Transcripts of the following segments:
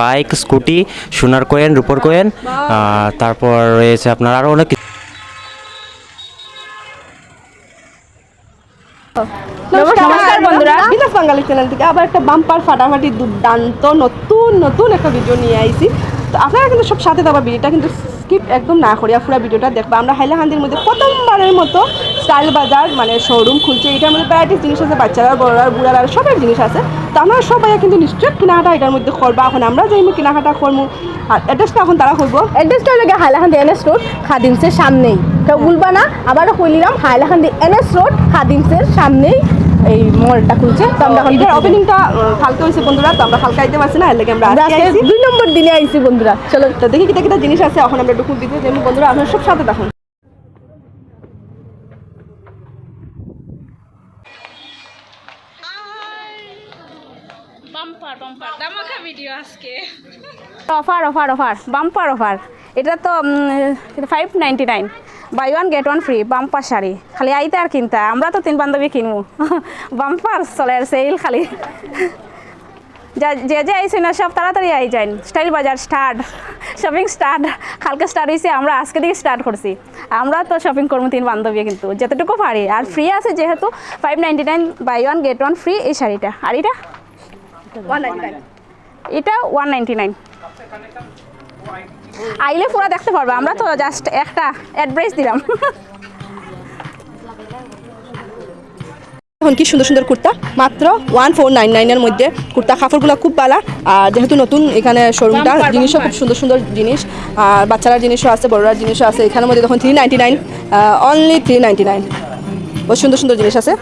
Bike scooty সোনার coin রূপর coin তারপর রয়েছে আপনার আরও অনেক কিছু। নমস্কার বন্ধুরা। বিলাস বাঙালি চ্যানেল থেকে আবার একটা বাম্পার ফাটাফাটি দুর্দান্ত নতুন নতুন একটা ভিডিও নিয়ে আইছি। তো আপনারা কিন্তু সব সাথে দেওয়া ভিডিওটা কিন্তু স্কিপ একদম না করিয়া পুরো ভিডিওটা দেখবা। আমরা হাইলাকান্দির মধ্যে প্রথমবারের মতো স্টাইল বাজার মানে শোরুম খুলছে। এটার মধ্যে ভ্যারাইটিস জিনিস আছে বাচ্চারা বড়রা বুড়ারা সবের জিনিস আছে। তো আমরা সবাই কিন্তু নিশ্চয় কেনাকাটা এটার মধ্যে করবা। এখন আমরা যাইমু কেনাকাটা করব। আর অ্যাড্রেসটা এখন তারা করব অ্যাড্রেসটা হলো হাইলাকান্দি এনএস রোড খাদিমসের সামনেই। কেউ ভুলবা না আবারও কইলাম হাইলাকান্দি এনএস রোড খাদিমসের সামনেই এই মলটা খুলছে। তো আমরা এটার ওপেনিংটা হালকা হয়েছে বন্ধুরা তো আমরা হালকা আইতে পারছি না এর লাগে আমরা আজকে দুই নম্বর দিনে আইছি বন্ধুরা চলো। তো দেখি কিটা কিটা জিনিস আছে এখন আমরা ডুকুর দিতে যাব বন্ধুরা আপনারা সব সাথে দেখুন বাম্পার বাম্পার ভিডিও আজকে। Offer offer offer bumper offer এটা তো five nine buy one get one free bumper sari. খালি আইতে আর কিনতে আমরা তো তিন বান্ধবী কিনবো। বাম্পার চলে আর সেল খালি। যা- যে যে আইসি না, সব তাড়াতাড়ি আই যান Style Bazar start shopping start কালকে স্টার্ট হয়েছে আমরা আজকে থেকে স্টার্ট করছি। আমরা তো শপিং করব তিন বান্ধবী কিন্তু। যতটুকু পারি। আর ফ্রি আছে যেহেতু five ninety nine buy one get one free এই শাড়িটা। আর এটা? এটা ওয়ান নাইনটি নাইন। আইলে পুরো দেখতে পারবে আমরা তো জাস্ট একটা অ্যাড্রেস দিলাম। এখন কি সুন্দর সুন্দর কুর্তা মাত্র ওয়ান ফোর নাইন নাইনের মধ্যে। কুর্তা কাপড়গুলো খুব ভালো আর যেহেতু নতুন এখানে শোরুমটা জিনিসও খুব সুন্দর সুন্দর জিনিস আর বাচ্চারা জিনিসও আছে বড়রার জিনিসও আছে। এখানের মধ্যে তখন three ninety nine only three ninety nine সুন্দর সুন্দর জিনিস আছে।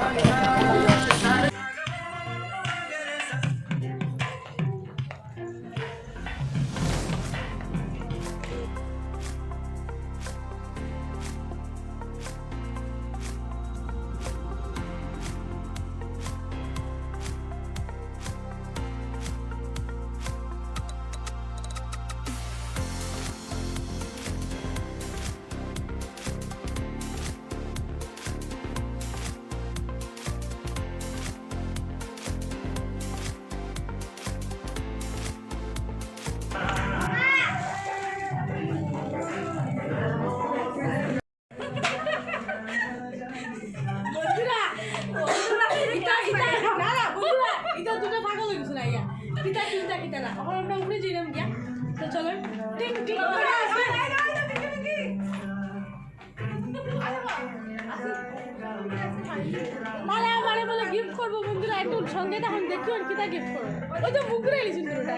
গিফট করব বন্ধুরা একটু সঙ্গে তখন দেখি কিটা গিফট করব ওই তো মুখ ঘুরে ওটা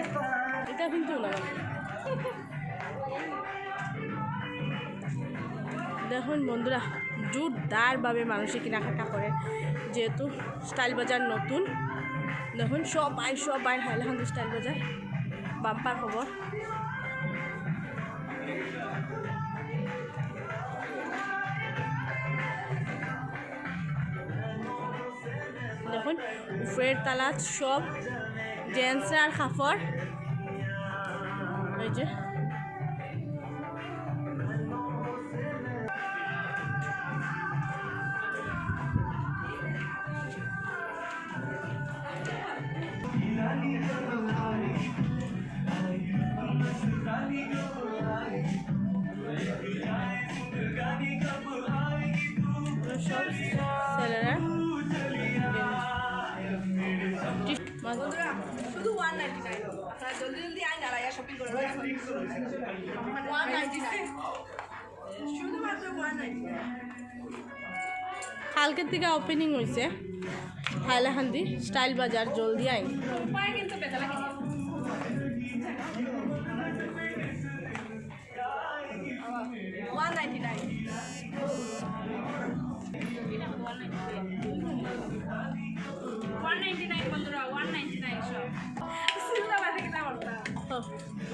এটা কিন্তু না। দেখুন বন্ধুরা, জোরদারভাবে মানুষে কেনাকাটা করে, যেহেতু স্টাইল বাজার নতুন। দেখুন সবাই সবাই হাইলাকান্দি স্টাইল বাজার বাম্পার খবর। দেখুন উপরের তালাত সব জেন্টস আর খাফর। ওই যে। শুধু ওয়ান নাইনটি নাইন আপনারা জলদি জলদি আইন আর আইয়া শপিং করে ওয়ান নাইনটি নাইন শুধুমাত্র ওয়ান নাইনটি নাইন কালকের থেকে ওপেনিং হয়েছে হাইলাকান্দি স্টাইল বাজার জলদি আইন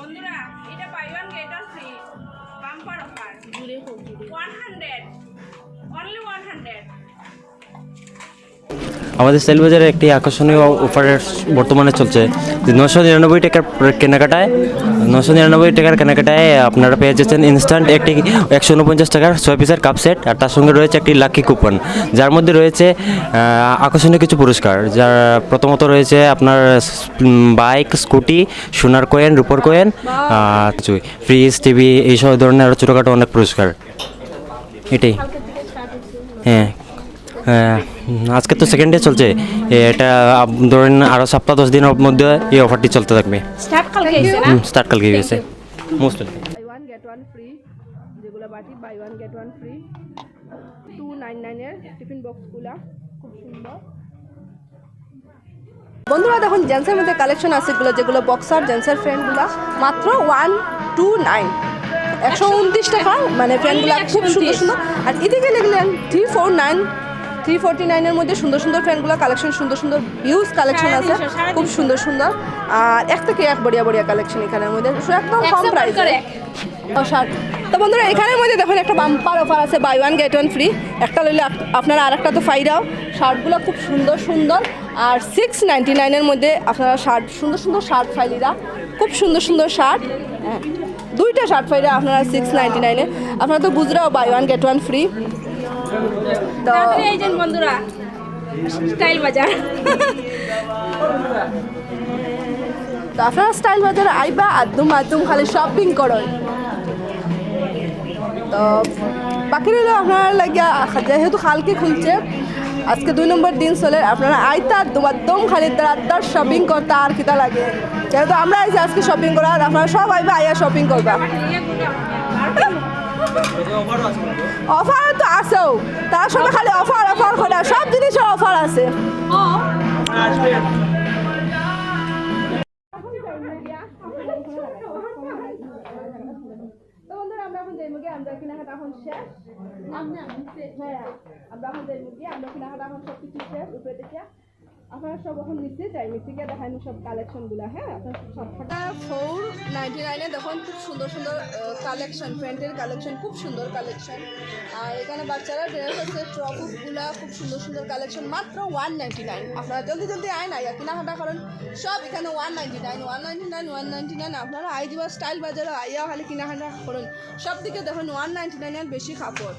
বন্ধুরা আমাদের সেল বাজারে একটি আকর্ষণীয় অফারের বর্তমানে চলছে। যে নশো নিরানব্বই টাকার কেনাকাটায় নশো নিরানব্বই টাকার কেনাকাটায় আপনারা পেয়ে যাচ্ছেন ইনস্ট্যান্ট একটি একশো উনপঞ্চাশ টাকার ছয় পিসের কাপ সেট আর তার সঙ্গে রয়েছে একটি লাকি কুপন যার মধ্যে রয়েছে আকর্ষণীয় কিছু পুরস্কার। যার প্রথমত রয়েছে আপনার বাইক স্কুটি সোনার কয়েন রূপর কয়েন ফ্রিজ টিভি এইসব ধরনের আরও ছোটোখাটো অনেক পুরস্কার। এটাই। হ্যাঁ, আজকে তো সেকেন্ড ডে চলছে। এটা আপ- ধরেন আরও সপ্তাহ দশ দিনের মধ্যে এই অফারটি চলতে থাকবে। স্টার্ট কালকে হয়েছে না? স্টার্ট কালকে গেছে most buy one get one free যেগুলো বাটি buy one get one free two nine নাইনের টিফিন বক্সগুলা খুব সুন্দর। বন্ধুরা দেখুন জেন্সের মধ্যে কালেকশন আছে এগুলো যেগুলো বক্সার জেন্সের ফ্রেন্ডগুলো মাত্র ওয়ান টু নাইন একশো উনত্রিশ টাকা মানে ফ্রেন্ডগুলো খুব সুন্দর সুন্দর। আর এদিকে লিখলেন three four nine three forty নাইনের মধ্যে সুন্দর সুন্দর ফ্যানগুলো কালেকশন সুন্দর সুন্দর হিউজ কালেকশন আছে। খুব সুন্দর। সুন্দর আর এক থেকে এক বড়িয়া বড়িয়া কালেকশন এখানের মধ্যে। একদম কম প্রাইস ও শার্ট তো বন্ধুরা এখানের মধ্যে দেখুন একটা বাম্পার অফার আছে buy one get one free একটা লইলে আপ- আপনারা আর একটা তো ফাইরাও শার্টগুলো খুব সুন্দর সুন্দর। আর সিক্স নাইনটি নাইনের মধ্যে আপনারা শার্ট সুন্দর সুন্দর শার্ট ফাইলিরা খুব সুন্দর সুন্দর শার্ট। হ্যাঁ দুইটা শার্ট ফাইরা আপনারা সিক্স নাইনটি নাইনে আপনারা তো বুঝরাও buy one get one free তো এই যে বন্ধুরা। স্টাইল বাজার। তো আপনারা স্টাইল বাজারে আইবা আদুম আদুম খালি শপিং করো তো বাকি রইল আপনারা লাগিয়া যেহেতু খালকে খুলছে আজকে দুই নম্বর দিন চলে আপনারা আইতা আদুম খালি তার শপিং করতে আর কিতা লাগে। যেহেতু আমরা আইছি আজকে শপিং করা আর আপনারা সব আইবা আইয়া শপিং করবা। অফার তো আছেও। তার সঙ্গে খালি অফার অফার করে সব জিনিসের অফার আছে। তো আমরা কেনাকাটা এখন শেষ। হ্যাঁ আমরা এখন যাই মুগে আমরা কেনাকাটা এখন সব কিছু শেষ উপরে দেখে আপনারা সব এখন নিচে যাই নিচে গিয়ে দেখাই সব কালেকশনগুলো হ্যাঁ? আপনারা সব ফোর নাইনটি নাইনে দেখুন খুব সুন্দর সুন্দর কালেকশন প্যান্টের কালেকশন খুব সুন্দর কালেকশন আর এখানে বাচ্চারা ড্রেস আছে ট্রপুগুলা খুব সুন্দর সুন্দর কালেকশন মাত্র ওয়ান নাইনটি নাইন আপনারা জলদি জলদি আয় না কেনাকাটা করেন। সব এখানে one ninety nine one ninety nine one ninety nine আপনারা আই দিবা স্টাইল বাজারে আইয়া খালি কেনাকাটা করুন। সব দিকে দেখুন ওয়ান নাইনটি নাইনের বেশি কাপড়।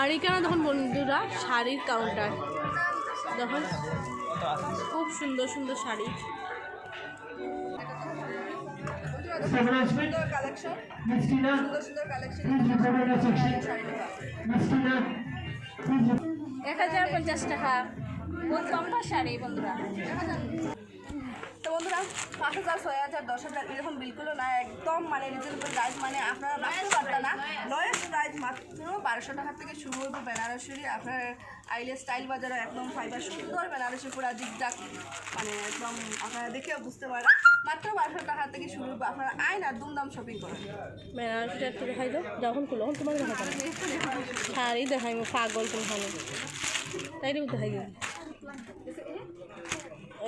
আর এখানে দেখুন বন্ধুরা শাড়ির কাউন্টার দেখুন খুব সুন্দর সুন্দর শাড়ি। সুন্দর কালেকশন সুন্দর সুন্দর কালেকশন এক হাজার পঞ্চাশ টাকা। বহুত লম্বা শাড়ি বন্ধুরা? তো বন্ধুরা পাঁচ হাজার ছয় হাজার, দশ হাজার, এরকম বিলকুলও না, একদম মানে রিজনেবল প্রাইস মানে আপনারা বাঁচতে পারতেন না। লোয়েস্ট প্রাইস মাত্র বারোশো টাকা থেকে শুরু হইব বেনারসির, আপনার আইলে স্টাইল বাজারে একদম ফাইবার সুন্দর বেনারসি পুরা দিকদাক মানে একদম আপনারা দেখেও বুঝতে পারেন মাত্র বারোশো টাকা থেকে শুরু হইব আপনারা আইন আর দুমদাম শপিং করেন বেনারসিটা একটু দেখাই দাও। যখন খুলো তখন তোমার শাড়ি দেখাই পাগল তুমি তাই দেখাই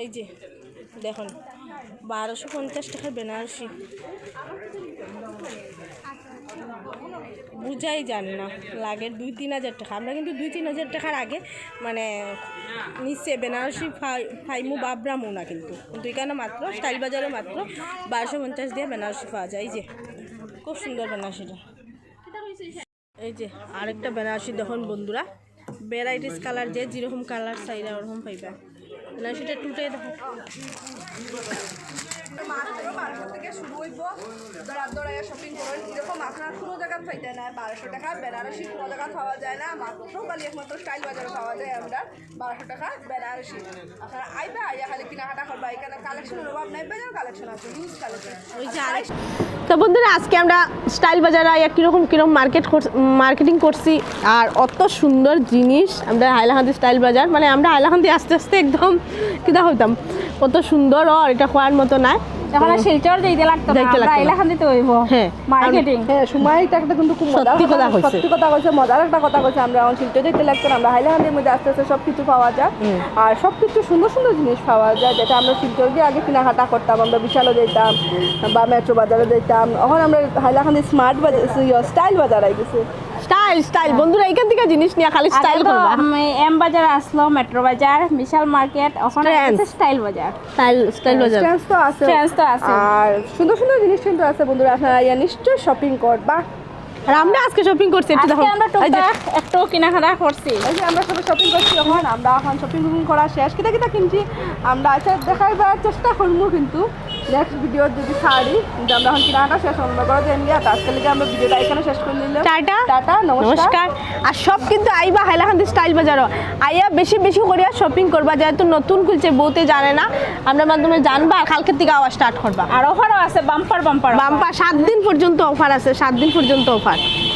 এই যে দেখুন, বারোশো পঞ্চাশ টাকার বেনারসি। বুঝাই যান না, লাগে দুই তিন হাজার টাকা। আমরা কিন্তু দুই তিন হাজার টাকার আগে মানে নিচে বেনারসি ফাই- ফাইমু বাবরামু না কিন্তু। কিন্তু এখানে মাত্র, স্টাইল বাজারে মাত্র বারোশো পঞ্চাশ দিয়ে বেনারসি পাওয়া যায়। এই যে, খুব সুন্দর বেনারসিটা। এই যে, আরেকটা বেনারসি দেখুন বন্ধুরা। ভ্যারাইটিস কালার যে, যেরকম কালার চাইলে ওরকম পাইবা। বেনারসিটা টুটে দেখো থেকে শুরু হইব। দৌড়া দৌড়াইয়া শপিং করেন এরকম আপনার কোনো জায়গায় পাইতে না বারোশো টাকা বেনারসি কোনো জায়গায় পাওয়া যায় না মাত্র খালি একমাত্র স্টাইল বাজারে পাওয়া যায় আমরা বারোশো টাকা বেনারসি। আপনারা আইবা আইয়া খালি কেনাকাটা করবা এখানে কালেকশনের অভাব নাই বেজার কালেকশন আছে হিউজ কালেকশন ওই যে আরেক তো বন্ধুরা আজকে আমরা স্টাইল বাজারে আইয়া কীরকম কীরকম মার্কেট মার্কেটিং করছি আর অত সুন্দর জিনিস আমরা হাইলাকান্দি স্টাইল বাজার মানে আমরা হাইলাকান্দি আস্তে আস্তে একদম কিনা হইতাম। কত সুন্দর আর এটা খোয়ার মতো নাই। এখন শিলচর যাইতে লাগতো না হইব। হ্যাঁ। মার্কেটিং হ্যাঁ সময়টা একটা কিন্তু খুব সত্যি কথা কইছে। সত্যি কথা কইছে মজার একটা কথা কইছে। আমরা এখন শিল্পে দেখতে লাগতো আমরা হাইলাহান্দের মধ্যে আস্তে আস্তে সব কিছু পাওয়া যায়। আর সব কিছু সুন্দর সুন্দর জিনিস পাওয়া যায় যেটা আমরা শিল্পের দিয়ে আগে কেনাকাটা করতাম আমরা বিশালও যেতাম বা মেট্রো বাজারে যেতাম। এখন আমরা হাইলাকান্দি স্মার্ট বাজার স্টাইল বাজার আই গেছে স্টাইল স্টাইল। স্টাইল বন্ধুরা এখান থেকে জিনিস নিয়ে খালি স্টাইল করবা। এম বাজার আসলো মেট্রো বাজার বিশাল মার্কেট ওখানে আছে স্টাইল বাজার। স্টাইল স্টাইল বাজার। Trends তো আছে। Trends তো আছে। আর সুন্দর সুন্দর জিনিস কিন্তু আছে বন্ধুরা আপনারা ইয়া নিশ্চয়ই শপিং করবা আর আমরা আজকে শপিং করছি একটু আজকে দেখো। আমরা টুকটাক একটু কেনাকাটা করছি। এই যে আমরা সবাই শপিং করছি এখন আমরা এখন শপিং টপিং করা শেষ। কিতা কিতা কিনছি? আমরা আচ্ছা দেখাইবার চেষ্টা করব কিন্তু। নেক্সট ভিডিও যদি ছাড়ি কিন্তু আমরা এখন কেনাকাটা শেষ আমরা করে দেন গিয়া আজকে লিগে আমরা ভিডিওটা এখানে শেষ করে নিলাম। টাটা। টাটা নমস্কার। আর সব কিন্তু আইবা হাইলাকান্দি স্টাইল বাজারও। আইয়া বেশি বেশি করিয়া শপিং করবা যেহেতু নতুন খুলছে বহুতে জানে না। আমরা মাধ্যমে জানবা আর কালকের থেকে আওয়াজ স্টার্ট করবা। আর অফারও আছে বাম্পার বাম্পার বাম্পা সাত দিন পর্যন্ত অফার আছে সাত দিন পর্যন্ত অফার ধন্যবাদ